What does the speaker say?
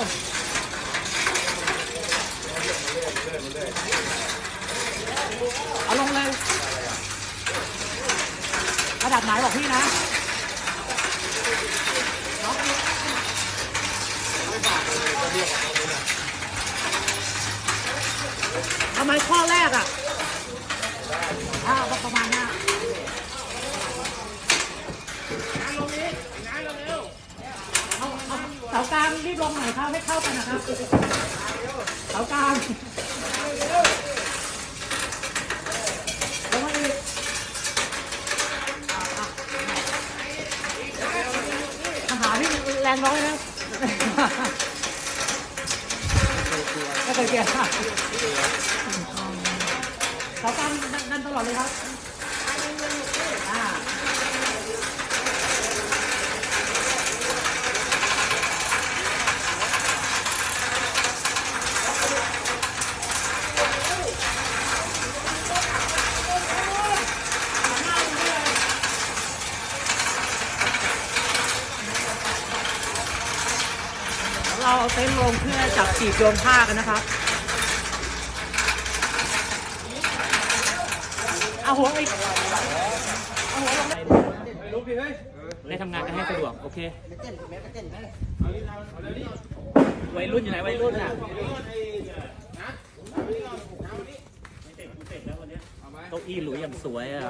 เอาลงเลยระดับไหนบอกพี่นะทำไมข้อแรกอะอ่าประมาณนี้น เสากลางรีบลงหน่อยครับให้เข้ากันนะครับเสากลางลงมาอีกทหารนี่แรงน้อยนะไม่เคยเกลียดเสากลางนั่นตลอดเลยครับ เราเอาเต็นท์ลงเพื่อจับจีบโยงผ้ากันนะครับเอาหัวอีกเอาหัวลงได้ทำงานกันให้สะดวก โอเควัยรุ่นอยู่ไหนวัยรุ่นอะเก้าอี้หลุยอย่างสวยอะ